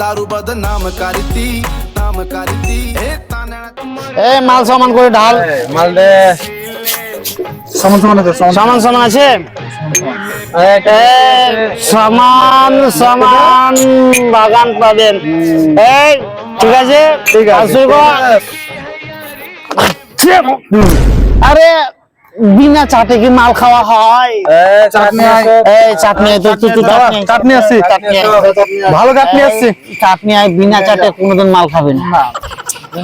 দারু বদ নাম কারিতি নাম কারিতি এ এ মাল সামান করে ঢাল মাল দে সমান সমান আছে? সমান সমান আছে সমান সমান বাগান পাবেন। এই ঠিক আছে? ঠিক আছে। আরে বিনা চাটে কি মাল খাওয়া হয়? চাটনি আছে। ভালো আছে। আয় বিনা চাটে কোনোদিন মাল না।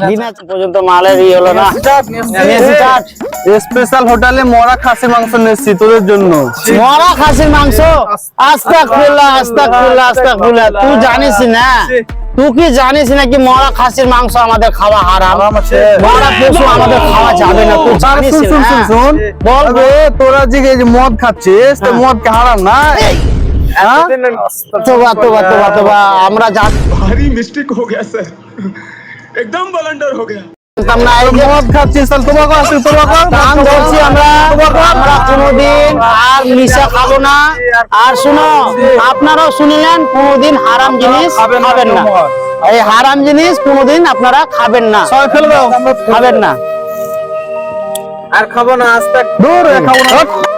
বিনা পর্যন্ত মালের ই হলো না। স্পেশাল হোটেলে মরা খাসি মাংস নিয়েছি তোদের জন্য। মরা খাসির মাংস? আস্তা খুল্লা আস্তা। খুল্লা আস্তা খুল্লা তুই জানিস না? তুই জানিস নাকি মরা খাসির মাংস আমাদের খাওয়া হারাম আছে মরা পশু আমাদের খাওয়া যাবে না তুই জানিস শুন শুন শুন বল তোরা যে এই মদ খাচ্ছিস তো মদ কে হারাম না আমরা ভারী মিস্টেক হো গয়া স্যার একদম ব্লন্ডার হো গয়া আমরা কোনোদিন আর মিশা খাব না। আর শুনো আপনারাও শুনিলেন কোনোদিন হারাম জিনিস খাবেন না। এই হারাম জিনিস কোনোদিন আপনারা খাবেন না। খাবেন না। আর খাব না আজ দূর খাব না।